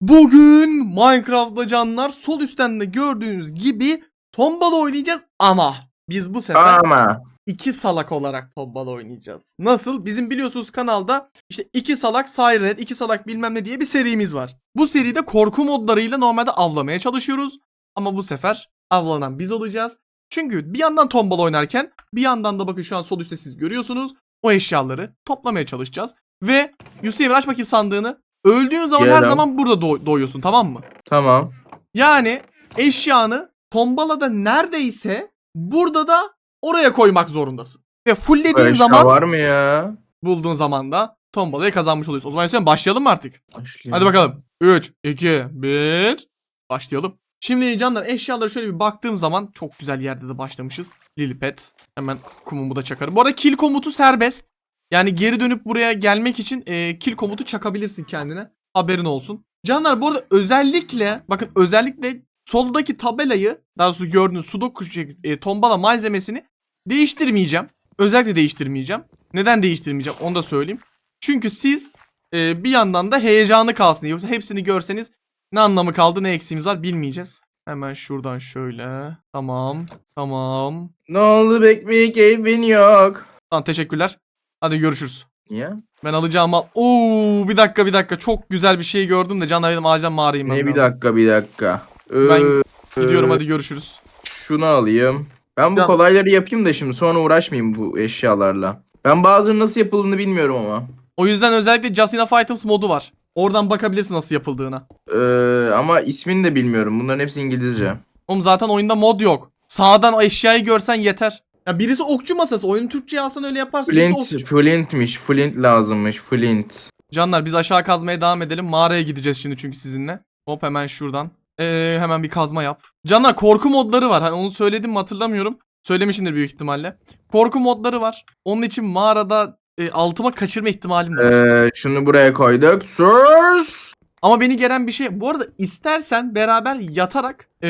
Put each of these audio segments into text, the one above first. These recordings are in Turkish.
Bugün Minecraft'ta canlar sol üstten de gördüğünüz gibi tombala oynayacağız ama biz bu sefer Ama. iki salak olarak tombala oynayacağız. Nasıl? Bizim biliyorsunuz kanalda işte iki salak Siren, iki salak bilmem ne diye bir serimiz var. Bu seride korku modlarıyla normalde avlamaya çalışıyoruz. Ama bu sefer avlanan biz olacağız. Çünkü bir yandan tombala oynarken bir yandan da bakın şu an sol üstte siz görüyorsunuz. O eşyaları toplamaya çalışacağız. Ve Yusuf aç bakayım sandığını. Öldüğün zaman her Gelem. zaman burada doğ- doğuyorsun tamam mı? Tamam. Yani eşyanı tombalada neredeyse burada da oraya koymak zorundasın. Ve fulllediğin Böyle zaman zaman... var mı ya? bulduğun zaman da tombalayı kazanmış oluyorsun. O zaman Hüseyin başlayalım mı artık? Başlayalım. Hadi bakalım. 3, 2, 1. Başlayalım. Şimdi canlar eşyalara şöyle bir baktığım zaman çok güzel yerde de başlamışız. Lilipet. Hemen kumumu da çakarım. Bu arada kill komutu serbest. Yani geri dönüp buraya gelmek için e, kill komutu çakabilirsin kendine. Haberin olsun. Canlar bu arada özellikle bakın özellikle soldaki tabelayı daha doğrusu gördüğünüz sudoku şey- e, tombala malzemesini değiştirmeyeceğim. Özellikle değiştirmeyeceğim. Neden değiştirmeyeceğim onu da söyleyeyim. Çünkü siz e, bir yandan da heyecanı kalsın diye. Yoksa hepsini görseniz ne anlamı kaldı ne eksiğimiz var bilmeyeceğiz. Hemen şuradan şöyle. Tamam. Tamam. Ne oldu bekmeyi keyfin yok. Tamam teşekkürler. Hadi görüşürüz. Niye? Ben alacağım al. Oo bir dakika bir dakika. Çok güzel bir şey gördüm de Canlar benim acilen mağaraya inmem Ne bir lazım. dakika bir dakika. Ben Ee, Gidiyorum e, hadi görüşürüz. Şunu alayım. Ben bu Ya- kolayları yapayım da şimdi sonra uğraşmayayım bu eşyalarla. Ben bazıları nasıl yapıldığını bilmiyorum ama. O yüzden özellikle Just Enough Items modu var. Oradan bakabilirsin nasıl yapıldığına. Ee, ama ismini de bilmiyorum. Bunların hepsi İngilizce. Oğlum zaten oyunda mod yok. Sağdan o eşyayı görsen yeter. Ya birisi okçu masası. Oyunu Türkçe alsan öyle yaparsın. Flint, okçu. Flint'miş. Flint lazımmış. Flint. Canlar biz aşağı kazmaya devam edelim. Mağaraya gideceğiz şimdi çünkü sizinle. Hop hemen şuradan. Ee, hemen bir kazma yap. Canlar korku modları var. Hani onu söyledim mi hatırlamıyorum. Söylemişimdir büyük ihtimalle. Korku modları var. Onun için mağarada e, altıma kaçırma ihtimalim de var. Ee, şunu buraya koyduk. Sus! Ama beni gelen bir şey. Bu arada istersen beraber yatarak ee,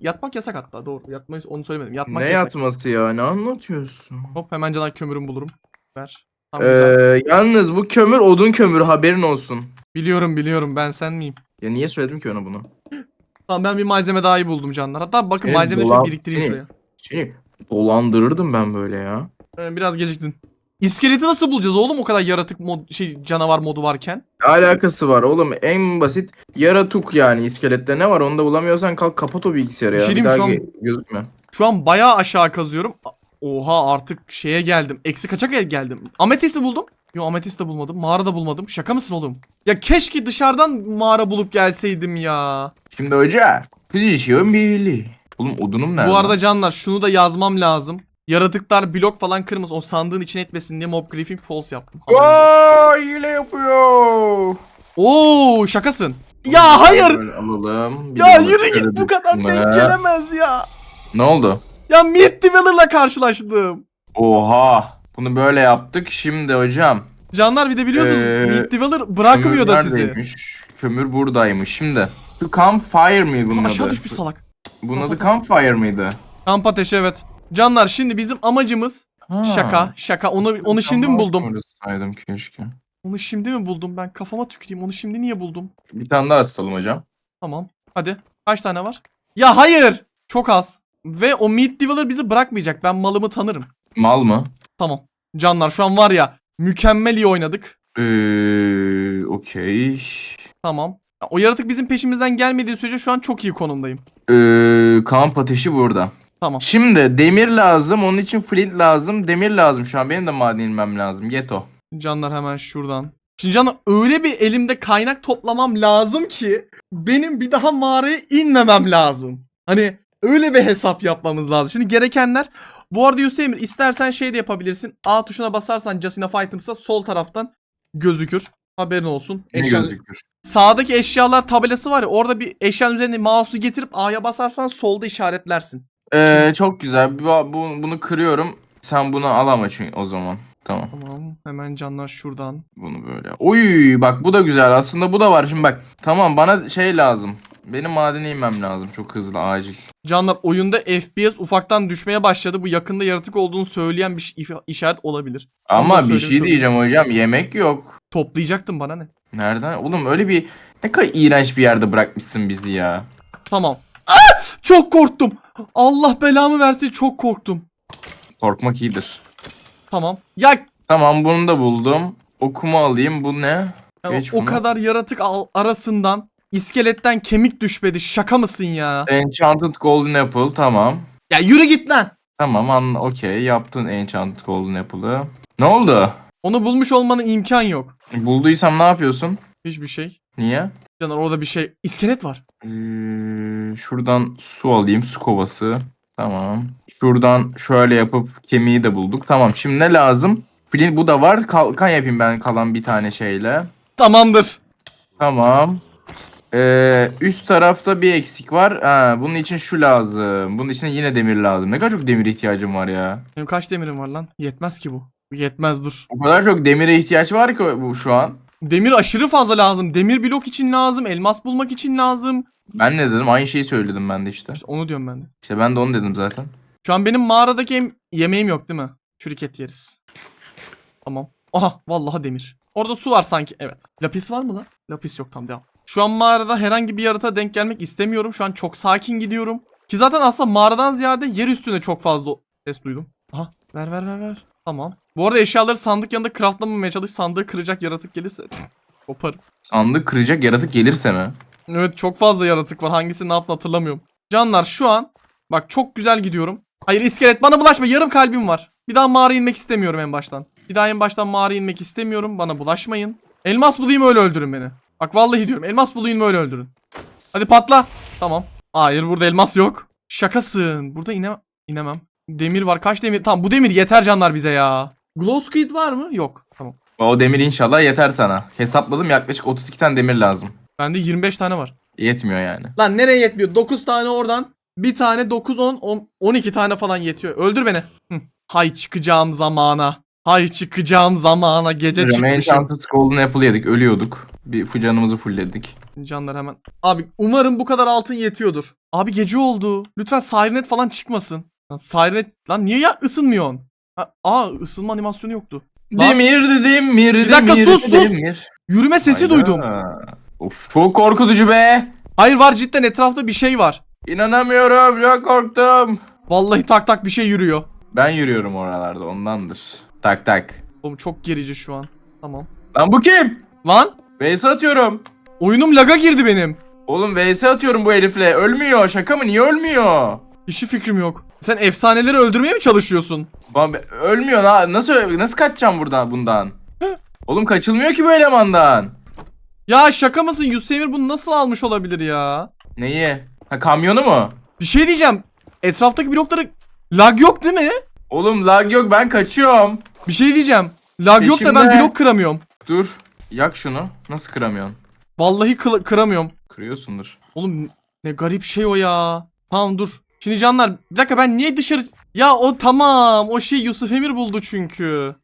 yatmak yasak hatta doğru. Yatmayı onu söylemedim. Yatmak Ne yasak. yatması ya? Ne anlatıyorsun? Hop hemen canan kömürümü bulurum. Ver. Tam güzel. Ee, yalnız bu kömür odun kömürü haberin olsun. Biliyorum biliyorum ben sen miyim? Ya niye söyledim ki ona bunu? Tamam ben bir malzeme daha iyi buldum canlar. Hatta bakın Evet, malzemeleri dolan- şöyle biriktireyim Seni- şuraya. Seni dolandırırdım ben böyle ya. Ee, biraz geciktin. İskeleti nasıl bulacağız oğlum o kadar yaratık mod şey canavar modu varken? Ne alakası var oğlum en basit yaratuk yani iskelette ne var onu da bulamıyorsan kalk kapat o bilgisayarı Bir ya. şey Bir diyeyim daha Şu ge- gözükme. Şu an bayağı aşağı kazıyorum. A- Oha artık şeye geldim. Eksi kaçak el geldim. Ametist mi buldum? Yo ametist de bulmadım. Mağara da bulmadım. Şaka mısın oğlum? Ya keşke dışarıdan mağara bulup gelseydim ya. Şimdi hoca pozisyon birliği. Oğlum odunum nerede? Bu arada canlar şunu da yazmam lazım. Yaratıklar blok falan kırmasın. O sandığın içine etmesin diye mob griefing false yaptım. Aa, hile yapıyor. Oo şakasın. Ya hayır. Böyle alalım. Bir Ya yürü şöyle git bu kadar düşme. denk gelemez ya. Ne oldu? Ya Meat Dweller karşılaştım. Oha. Bunu böyle yaptık şimdi hocam. Canlar bir de biliyorsunuz Ee, Meat Dweller bırakmıyor Kömür da sizi. neredeymiş? Kömür buradaymış. Şimdi. Şu campfire mıydı bunun Aşağı adı? düşmüş salak. Bunun adı campfire mıydı? Kamp ateşi evet. Canlar şimdi bizim amacımız Ha. şaka şaka onu onu şimdi mi buldum? orası saydım keşke. Onu şimdi mi buldum ben kafama tüküreyim onu şimdi niye buldum? Bir tane daha ısıtalım hocam. Tamam hadi kaç tane var? Ya hayır çok az. Ve o Meat Dweller bizi bırakmayacak ben malımı tanırım. Mal mı? Tamam. Canlar şu an var ya mükemmel iyi oynadık. Ee, okey. Tamam. Ya, O yaratık bizim peşimizden gelmediği sürece şu an çok iyi konumdayım. Ee, kamp ateşi burada. Tamam. Şimdi demir lazım. Onun için flint lazım. Demir lazım şu an. Benim de maden inmem lazım. Geto. Canlar hemen şuradan. Şimdi canlar öyle bir elimde kaynak toplamam lazım ki benim bir daha mağaraya inmemem lazım. Hani öyle bir hesap yapmamız lazım. Şimdi gerekenler bu arada Hüseyin istersen şey de yapabilirsin. A tuşuna basarsan Just Enough Items'a sol taraftan gözükür. Haberin olsun. Eşya- gözükür? Sağdaki eşyalar tabelası var ya orada bir eşyanın üzerine mouse'u getirip A'ya basarsan solda işaretlersin. Ee, çok güzel. Bu, bu- bunu kırıyorum. Sen bunu al ama çünkü o zaman. Tamam. Tamam hemen canlar şuradan. Bunu böyle. Oy bak bu da güzel. Aslında bu da var. Şimdi bak. Tamam bana şey lazım. Benim madene inmem lazım. Çok hızlı acil. Canlar oyunda FPS ufaktan düşmeye başladı. Bu yakında yaratık olduğunu söyleyen bir if- işaret olabilir. Ama bir söylemiş şey olayım. diyeceğim hocam. Yemek yok. Toplayacaktım bana ne? Nereden? Oğlum öyle bir Ne kadar iğrenç bir yerde bırakmışsın bizi ya. Tamam. Ah! Çok korktum. Allah belamı versin çok korktum. Korkmak iyidir. Tamam. Ya Tamam bunu da buldum. Okumu alayım. Bu ne? ya Geç o bunu. kadar yaratık al- arasından iskeletten kemik düşmedi. Şaka mısın ya? Enchanted Golden Apple tamam. Ya yürü git lan. Tamam an okey yaptın Enchanted Golden Apple'ı. Ne oldu? Onu bulmuş olmanın imkan yok. Bulduysam ne yapıyorsun? Hiçbir şey. Niye? Caner orada bir şey. İskelet var. Ee, şuradan su alayım su kovası. Tamam. Şuradan şöyle yapıp kemiği de bulduk. Tamam şimdi ne lazım? Flint bu da var. Kalkan yapayım ben kalan bir tane şeyle. Tamamdır. Tamam. Ee, üst tarafta bir eksik var. Ha, bunun için şu lazım. Bunun için yine demir lazım. Ne kadar çok demir ihtiyacım var ya. Benim kaç demirim var lan? Yetmez ki bu. Bu Yetmez dur. O kadar çok demire ihtiyaç var ki bu şu an. Demir aşırı fazla lazım. Demir blok için lazım. Elmas bulmak için lazım. Ben ne dedim? Aynı şeyi söyledim ben de işte. İşte onu diyorum ben de. İşte ben de onu dedim zaten. Şu an benim mağaradaki em- yemeğim yok değil mi? Çürük et yeriz. Tamam. Aha vallahi demir. Orada su var sanki. Evet. Lapis var mı lan? Lapis yok tam devam. Şu an mağarada herhangi bir yaratığa denk gelmek istemiyorum. Şu an çok sakin gidiyorum. Ki zaten aslında mağaradan ziyade yer üstünde çok fazla ses duydum. Aha ver ver ver ver. Tamam. Bu arada eşyaları sandık yanında craftlamamaya çalış. Sandığı kıracak yaratık gelirse koparım. Sandık kıracak yaratık gelirse mi? Evet çok fazla yaratık var. Hangisi ne yaptı hatırlamıyorum. Canlar şu an bak çok güzel gidiyorum. Hayır iskelet bana bulaşma yarım kalbim var. Bir daha mağara inmek istemiyorum en baştan. Bir daha en baştan mağara inmek istemiyorum. Bana bulaşmayın. Elmas bulayım öyle öldürün beni. Bak vallahi diyorum elmas bulayım öyle öldürün. Hadi patla. Tamam. Hayır burada elmas yok. Şakasın. Burada ine inemem. Demir var. Kaç demir? Tamam bu demir yeter canlar bize ya. Glow squid var mı? Yok. Tamam. O demir inşallah yeter sana. Hesapladım yaklaşık 32 tane demir lazım. Bende 25 tane var. Yetmiyor yani. Lan nereye yetmiyor? 9 tane oradan. Bir tane 9 10 10 12 tane falan yetiyor. Öldür beni. Hı. Hay çıkacağım zamana. Hay çıkacağım zamana. Gece çıkmışım. Enchanted Golden Apple yedik ölüyorduk. Bir fu- canımızı fullledik. Canlar hemen. Abi umarım bu kadar altın yetiyordur. Abi gece oldu. Lütfen Sirenet falan çıkmasın. Lan Sirenet lan niye ya ısınmıyorsun? Ha, aa ısınma animasyonu yoktu. Lan- Demir demir Bir dakika, sus, sus. Yürüme sesi duydum. Of çok korkutucu be. Hayır var cidden etrafta bir şey var. İnanamıyorum çok korktum. Vallahi tak tak bir şey yürüyor. Ben yürüyorum oralarda ondandır. Tak tak. Oğlum çok gerici şu an. Tamam. Lan bu kim? Lan VS atıyorum. oyunum laga girdi benim. Oğlum VS atıyorum bu herifle. Ölmüyor. Şaka mı? Niye ölmüyor? Hiçbir fikrim yok. Sen efsaneleri öldürmeye mi çalışıyorsun? Lan be- ölmüyor ha. Nasıl nasıl kaçacağım buradan bundan? Oğlum kaçılmıyor ki bu elemandan. Ya şaka mısın? Yusemir bunu nasıl almış olabilir ya? Neyi? Ha kamyonu mu? Bir şey diyeceğim. Etraftaki blokları lag yok değil mi? Oğlum lag yok ben kaçıyorum. Bir şey diyeceğim. Lag yok da ben Peşimde. blok kıramıyorum. Dur. Yak şunu. Nasıl kıramıyorsun? Vallahi kıla- kıramıyorum. Kırıyorsundur. Oğlum ne garip şey o ya. Tamam dur. Şimdi canlar bir dakika ben niye dışarı... Ya o tamam o şey Yusuf Emir buldu çünkü.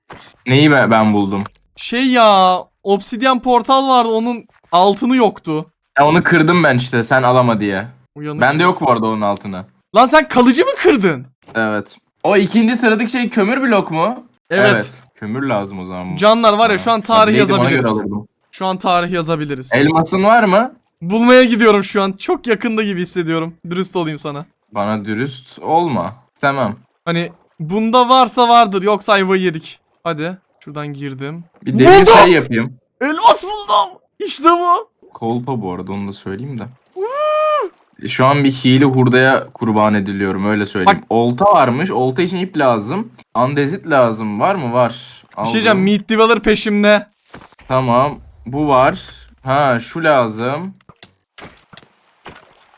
Neyi ben, ben buldum? Şey ya obsidyen portal vardı onun altını yoktu. Ya onu kırdım ben işte sen alama diye. Uyanık. Bende yok bu arada onun altını. Lan sen kalıcı mı kırdın? Evet. O ikinci sıradaki şey kömür blok mu? Evet. Kömür lazım o zaman. Canlar var ya şu an tarih Neydi, ona göre yazabiliriz. alırdım. Şu an tarih yazabiliriz. Elmasın var mı? Bulmaya gidiyorum şu an. Çok yakında gibi hissediyorum. Dürüst olayım sana. Bana dürüst olma. İstemem. Hani bunda varsa vardır yoksa ayvayı yedik. Hadi şuradan girdim. Bir demir Buldum! şey yapayım. Elmas buldum. İşte bu. Kolpa bu arada onu da söyleyeyim de. Şu an bir hile hurdaya kurban ediliyorum öyle söyleyeyim. Olta varmış. Olta için ip lazım. Andezit lazım. Var mı? Var. Bir şey diyeceğim. Meat Dealer peşimde. Tamam. Bu var. Ha şu lazım.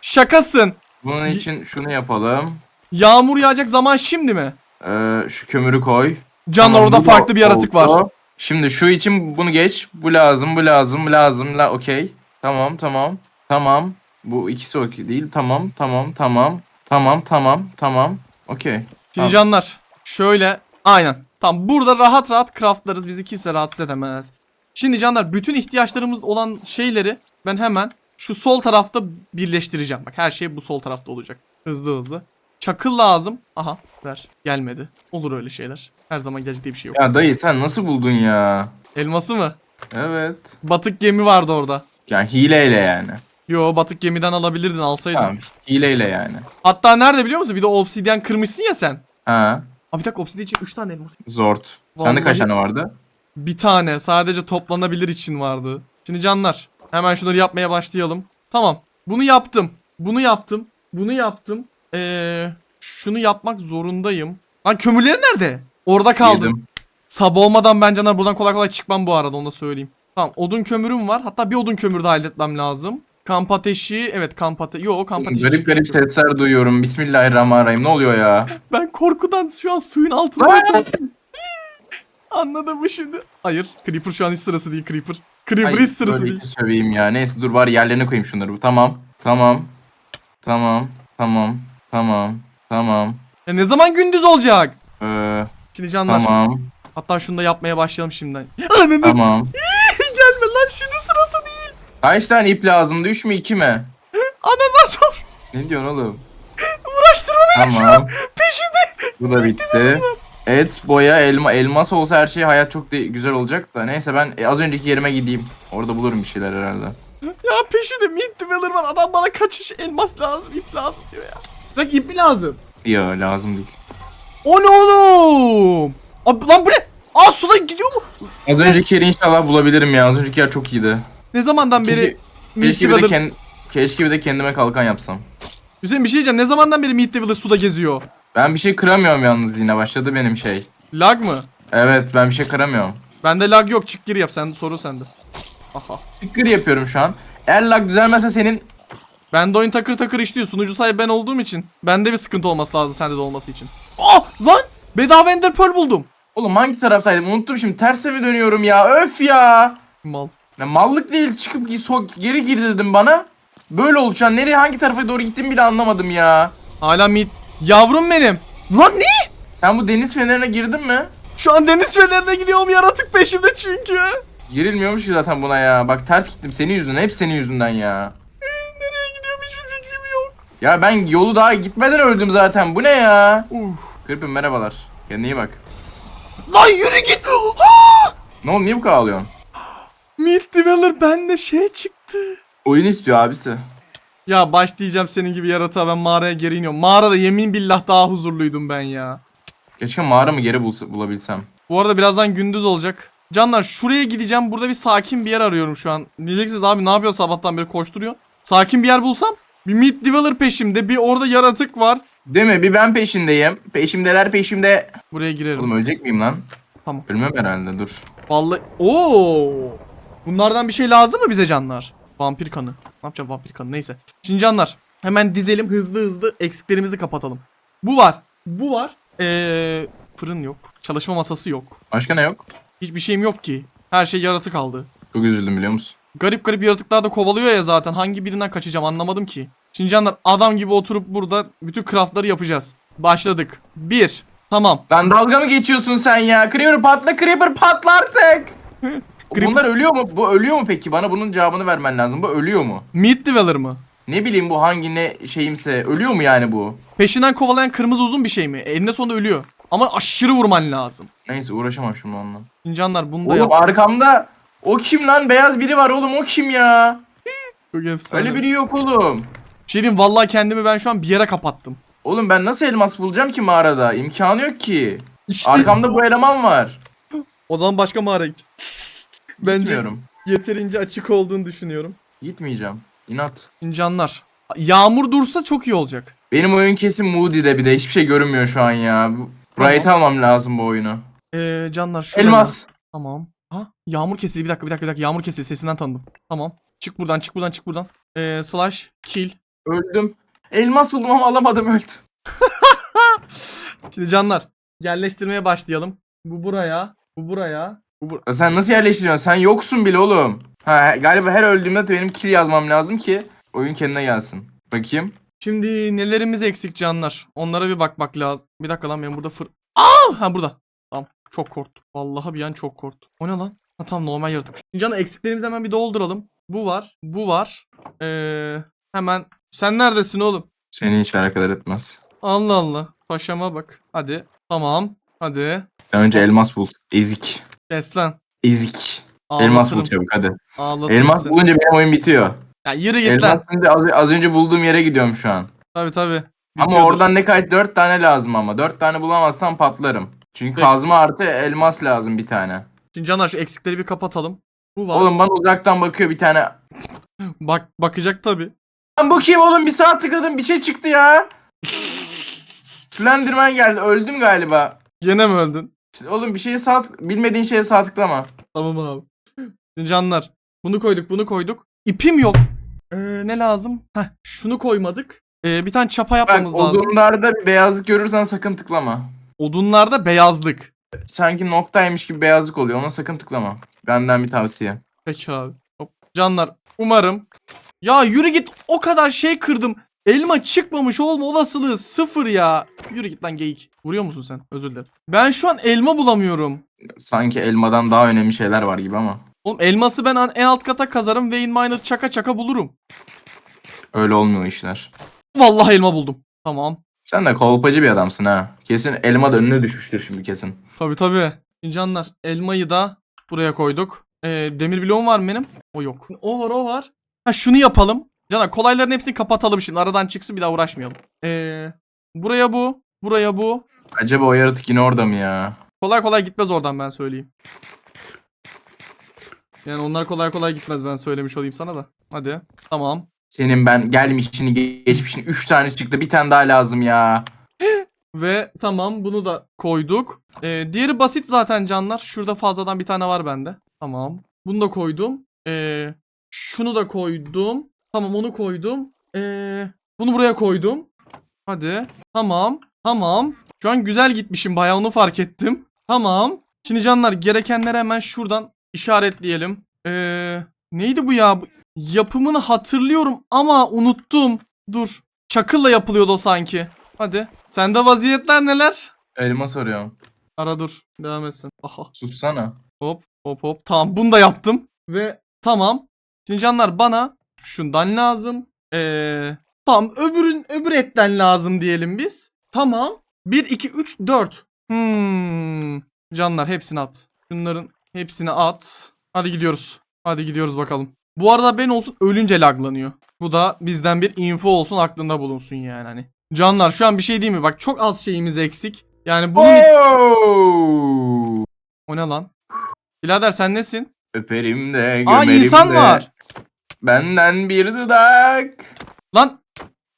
Şakasın. Bunun için şunu yapalım. Yağmur yağacak zaman şimdi mi? Ee, şu kömürü koy. Canlar Tamam, orada bu da farklı bir yaratık var. oldu. Şimdi şu için bunu geç. Bu lazım, bu lazım, bu lazım. La okey. Tamam, tamam. Tamam. Bu ikisi okey değil. Tamam, tamam, tamam. Tamam, tamam, tamam. Okey. Şimdi Tamam. canlar şöyle aynen. Tam burada rahat rahat craftlarız. Bizi kimse rahatsız edemez. Şimdi canlar bütün ihtiyaçlarımız olan şeyleri ben hemen şu sol tarafta birleştireceğim. Bak her şey bu sol tarafta olacak. Hızlı hızlı. Çakıl lazım. Aha ver. Gelmedi. Olur öyle şeyler. Her zaman gelecek diye bir şey yok. Ya dayı sen nasıl buldun ya? Elması mı? Evet. Batık gemi vardı orada. Yani hileyle yani. Yo batık gemiden alabilirdin alsaydın. Tamam. Hileyle yani. Hatta nerede biliyor musun? Bir de obsidyen kırmışsın ya sen. Ha. Abi bir dakika obsidyen için 3 tane elmas. Zort. Sende kaç Vallahi- tane vardı? Bir tane sadece toplanabilir için vardı. Şimdi canlar hemen şunları yapmaya başlayalım. Tamam bunu yaptım. Bunu yaptım. Bunu yaptım. Ee, şunu yapmak zorundayım. Lan kömürleri nerede? Orada kaldım. Yedim. Sabah olmadan ben canlar buradan kolay kolay çıkmam bu arada onu da söyleyeyim. Tamam odun kömürüm var. Hatta bir odun kömürü daha halletmem lazım. Kamp ateşi. Evet kamp ateşi. Yo kamp ateşi. Garip garip sesler duyuyorum. Bismillahirrahmanirrahim. Ne oluyor ya? Ben korkudan şu an suyun altındayım. Anladın mı şimdi? Hayır. Creeper şu an hiç sırası değil Creeper. Creeper hiç sırası böyle değil. iki söveyim ya. Neyse dur bari yerlerine koyayım şunları. Tamam. Tamam. Tamam. Tamam. Tamam. Tamam. Ya ne zaman gündüz olacak? Ee, Şimdi canlar. tamam. Hatta şunu da yapmaya başlayalım şimdiden. Ananı Tamam. gelme lan şimdi sırası değil. Kaç tane ip lazımdı? 3 mü 2 mi? Anana sor. Ne diyorsun oğlum? Uğraştırma beni Tamam. peşimde. Bu da bitti. Et, boya, elma. Elmas olsa her şey hayat çok de- güzel olacak da. Neyse ben e, az önceki yerime gideyim. Orada bulurum bir şeyler herhalde. Ya peşinde Mint Dweller var. Adam bana kaçış elmas lazım, ip lazım diyor ya. Bak ip mi lazım? Ya lazım değil. O ne oğlum? Abi lan bu ne? Aa suda gidiyor mu? Az önceki yeri inşallah bulabilirim ya. Az önceki yer çok iyiydi. Ne zamandan beri Meat keşke, bir de Dwellers... kend- keşke bir de kendime kalkan yapsam. Hüseyin bir şey diyeceğim. Ne zamandan beri Meat Dweller suda geziyor? Ben bir şey kıramıyorum yalnız yine başladı benim şey. Lag mı? Evet ben bir şey kıramıyorum. Bende lag yok. Çık gir yap. Sen soru sende. Aha. Tıkkır yapıyorum şu an. Eğer lag düzelmezse senin Bende oyun takır takır işliyor. Sunucu sahibi ben olduğum için. Bende bir sıkıntı olması lazım sende de olması için. Ah lan! Bedava Ender Pearl buldum. Oğlum hangi taraftaydım unuttum şimdi terse mi dönüyorum ya öf ya. Mal. ya mallık değil çıkıp so- geri gir dedim bana. Böyle an nereye hangi tarafa doğru gittim bile anlamadım ya. Hala Meat. Yavrum benim. Lan ne? Sen bu deniz fenerine girdin mi? Şu an deniz fenerine gidiyorum yaratık peşimde çünkü. Girilmiyormuş ki zaten buna ya. Bak ters gittim senin yüzünden hep senin yüzünden ya. Ya ben yolu daha gitmeden öldüm zaten bu ne ya? Uf. Kırpın merhabalar. Kendine iyi bak. Lan yürü git. Ah! Ne oldu niye bu kadar ağlıyorsun? Meat Dweller bende şey çıktı. Oyun istiyor abisi. Ya başlayacağım senin gibi yaratığa ben mağaraya geri iniyorum. Mağarada yemin billah daha huzurluydum ben ya. Keşke mağara mı geri bulsa- bulabilsem. Bu arada birazdan gündüz olacak. Canlar şuraya gideceğim. Burada bir sakin bir yer arıyorum şu an. Diyeceksiniz abi ne yapıyor sabahtan beri koşturuyor. Sakin bir yer bulsam. Bir Meat Dweller peşimde. Bir orada yaratık var. Değil mi? Bir ben peşindeyim. Peşimdeler peşimde. Buraya girerim. Oğlum ölecek miyim lan? Tamam. Ölmem herhalde dur. Vallahi. Oo. Bunlardan bir şey lazım mı bize canlar? Vampir kanı. Ne yapacağım vampir kanı? Neyse. Şimdi canlar. Hemen dizelim hızlı hızlı eksiklerimizi kapatalım. Bu var. Bu var. Ee, fırın yok. Çalışma masası yok. Başka ne yok? Hiçbir şeyim yok ki. Her şey yaratık aldı. Çok üzüldüm biliyor musun? Garip garip yaratıklar da kovalıyor ya zaten. Hangi birinden kaçacağım anlamadım ki. Şimdi canlar adam gibi oturup burada bütün craftları yapacağız. Başladık. Bir. Tamam. Lan dalga mı geçiyorsun sen ya? Creeper patla Creeper patla artık. Creeper- Bunlar ölüyor mu? Bu ölüyor mu peki? Bana bunun cevabını vermen lazım. Bu ölüyor mu? Meat Dweller mı? Ne bileyim bu hangi ne şeyimse. Ölüyor mu yani bu? Peşinden kovalayan kırmızı uzun bir şey mi? Eninde sonunda ölüyor. Ama aşırı vurman lazım. Neyse uğraşamam şimdi onunla. Şimdi canlar bunu da Oğlum yap. arkamda o kim lan? Beyaz biri var oğlum o kim ya? Çok efsane. Öyle biri yok oğlum. Bir şey diyeyim vallahi kendimi ben şu an bir yere kapattım. Oğlum ben nasıl elmas bulacağım ki mağarada? İmkanı yok ki. İşte. Arkamda bu eleman var. O zaman başka mağara git. Bence Gitmiyorum. yeterince açık olduğunu düşünüyorum. Gitmeyeceğim. İnat. Şimdi canlar. Yağmur dursa çok iyi olacak. Benim oyun kesin Moody'de bir de hiçbir şey görünmüyor şu an ya. Bu- Tamam. Bright almam lazım bu oyunu. Ee, canlar şurada. Elmas. Tamam. Ha yağmur kesildi bir dakika bir dakika bir dakika yağmur kesildi sesinden tanıdım. Tamam. Çık buradan çık buradan çık buradan. Ee, slash kill. Öldüm. Elmas buldum ama alamadım öldüm. Şimdi canlar yerleştirmeye başlayalım. Bu buraya. Bu buraya. Bu bur Sen nasıl yerleştiriyorsun? Sen yoksun bile oğlum. Ha galiba her öldüğümde de benim kill yazmam lazım ki oyun kendine gelsin. Bakayım. Şimdi nelerimiz eksik canlar? Onlara bir bakmak lazım. Bir dakika lan benim burada fır... Aa! Ha burada. Çok korktum. Vallahi bir an çok korktum. O ne lan? Ha tamam normal yaratık. Canlar eksiklerimizi hemen bir dolduralım. Bu var. Bu var. Ee, hemen. Sen neredesin oğlum? Seni hiç alakadar etmez. Allah Allah. Paşama bak. Hadi. Tamam. Hadi. Önce elmas bul. Ezik. Kes lan. Ezik. Elmas bul Ağlatırım. çabuk hadi. Ağlatırım Elmas seni. bulunca benim oyun bitiyor. Ya yürü git Elmas lan. şimdi az, az önce bulduğum yere gidiyorum şu an. Tabi tabi. Ama oradan ne kadar 4 tane lazım ama. 4 tane bulamazsam patlarım. Çünkü Peki. kazma artı elmas lazım bir tane. Şimdi Caner şu eksikleri bir kapatalım. Bu var. Oğlum bana uzaktan bakıyor bir tane. Bak bakacak tabi. Bu kim oğlum? Bir saat tıkladım bir şey çıktı ya. Slenderman geldi. Öldüm galiba. Gene mi öldün? Oğlum bir şeye sağ bilmediğin şeye sağ tıklama. Tamam abi. Şimdi Canlar. Bunu koyduk bunu koyduk. İpim yok. Ee, ne lazım? Heh şunu koymadık. Ee, bir tane çapa Bak yapmamız lazım. odunlarda bir beyazlık görürsen sakın tıklama. Odunlarda beyazlık. Sanki noktaymış gibi beyazlık oluyor. Ona sakın tıklama. Benden bir tavsiye. Peki abi. Hop. Canlar umarım. Ya yürü git o kadar şey kırdım. Elma çıkmamış olma olasılığı sıfır ya. Yürü git lan geyik. Vuruyor musun sen? Özür dilerim. Ben şu an elma bulamıyorum. Sanki elmadan daha önemli şeyler var gibi ama. Oğlum elması ben en alt kata kazarım. Vein miner çaka çaka bulurum. Öyle olmuyor işler. Vallahi elma buldum. Tamam. Sen de kolpacı bir adamsın ha. Kesin elma da önüne düşmüştür şimdi kesin. Tabi tabi. Canlar elmayı da buraya koyduk. Ee, demir bloğum var mı benim? O yok. O var o var. Ha şunu yapalım. Caner kolayların hepsini kapatalım şimdi. Aradan çıksın bir daha uğraşmayalım. Ee, buraya bu. Buraya bu. Acaba o yaratık yine orada mı ya? Kolay kolay gitmez oradan ben söyleyeyim. Yani onlar kolay kolay gitmez ben söylemiş olayım sana da. Hadi. Tamam. Senin ben gelmişini geçmişini 3 tane çıktı bir tane daha lazım ya. Ve tamam bunu da koyduk. Ee, diğeri basit zaten canlar. Şurada fazladan bir tane var bende. Tamam. Bunu da koydum. Ee, şunu da koydum. Tamam onu koydum. Ee, bunu buraya koydum. Hadi. Tamam. Tamam. Şu an güzel gitmişim bayağı onu fark ettim. Tamam. Şimdi canlar gerekenleri hemen şuradan işaretleyelim. Ee, neydi bu ya? Yapımını hatırlıyorum ama unuttum. Dur. Çakılla yapılıyordu o sanki. Hadi. Sende vaziyetler neler? Elma soruyorum. Ara dur. Devam etsin. Aha. Sussana. Hop hop hop. Tamam bunu da yaptım. Ve tamam. Şimdi canlar bana şundan lazım. Ee, tamam öbürün öbür etten lazım diyelim biz. Tamam. 1, 2, 3, 4. Hmm. Canlar hepsini at. Şunların hepsini at. Hadi gidiyoruz. Hadi gidiyoruz bakalım. Bu arada ben olsun ölünce laglanıyor. Bu da bizden bir info olsun aklında bulunsun yani hani. Canlar şu an bir şey değil mi? Bak çok az şeyimiz eksik. Yani bunun... Oo! O ne lan? Birader sen nesin? Öperim de Aa gömerim insan de. var. Benden bir dudak. Lan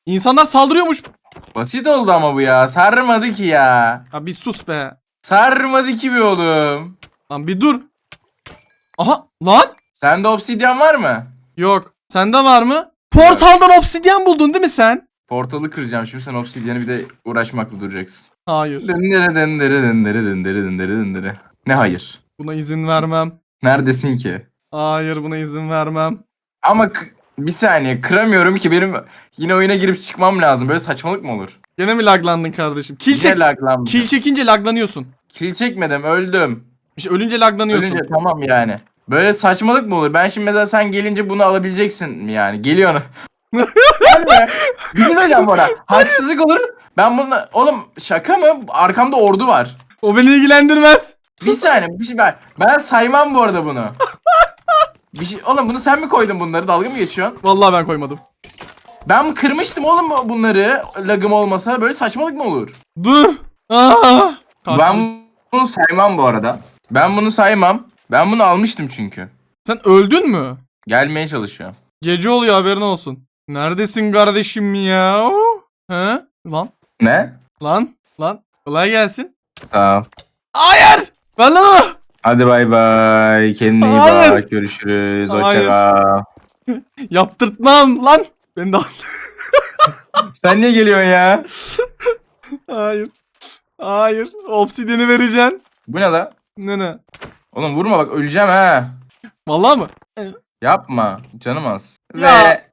insanlar saldırıyormuş. Basit oldu ama bu ya. Sarmadı ki ya. Ya bir sus be. Sarmadı ki bir oğlum. Lan bir dur. Aha lan. Sende obsidyen var mı? Yok. Sende var mı? Portaldan obsidyen buldun değil mi sen? Portalı kıracağım şimdi sen obsidyeni bir de uğraşmakla duracaksın. Hayır. Dendere dendere dendere dendere dendere dendere. Ne hayır? Buna izin vermem. Neredesin ki? Hayır buna izin vermem. Ama bir saniye kıramıyorum ki benim yine oyuna girip çıkmam lazım. Böyle saçmalık mı olur? Gene mi laglandın kardeşim? Kil, çek laglandım. kil çekince laglanıyorsun. Kil çekmedim öldüm. İşte ölünce laglanıyorsun. Ölünce tamam yani. Böyle saçmalık mı olur? Ben şimdi mesela sen gelince bunu alabileceksin mi yani? Geliyor. Bir şey söyleyeceğim bana. Haksızlık olur. Ben bunu... Oğlum şaka mı? Arkamda ordu var. O beni ilgilendirmez. Bir saniye bir şey ben. Ben saymam bu arada bunu. Bir şey, oğlum bunu sen mi koydun bunları? Dalga mı geçiyorsun? Vallahi ben koymadım. Ben kırmıştım oğlum bunları. Lagım olmasa böyle saçmalık mı olur? Dur. Aa. Ben bunu saymam bu arada. Ben bunu saymam. Ben bunu almıştım çünkü. Sen öldün mü? Gelmeye çalışıyor. Gece oluyor haberin olsun. Neredesin kardeşim ya? He? Lan. Ne? Lan. Lan. Kolay gelsin. Sağ ol. Hayır. Ver lan onu. Hadi bay bay. Kendine iyi Hayır. bak. Görüşürüz. Hayır. Hoşça kal. Yaptırtmam lan. Ben de Sen niye geliyorsun ya? Hayır. Hayır. Obsidiyeni vereceksin. Bu ne la? Ne ne? Oğlum vurma bak öleceğim ha. Vallahi mı? Yapma. Canım az. Ya, Ve...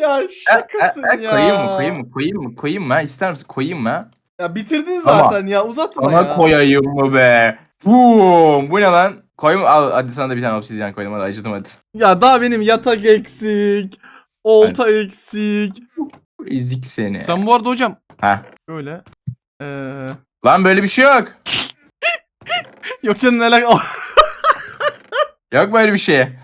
Ya şakasın E, e, ya. Koyayım mı? Koyayım mı? Koyayım mı? Koyayım mı? ha? İster misin? Koyayım mı? ha? Ya bitirdin Ama- zaten ya uzatma Sana ya. koyayım mı be? Boom. Bu ne lan? Koyayım Al hadi sana da bir tane obsidyen koydum hadi acıdım hadi. Ya daha benim yatak eksik. Olta eksik. Ezik seni. Sen bu arada hocam Ha. böyle eee Lan böyle bir şey yok. Yok canım neler Yok böyle bir şey.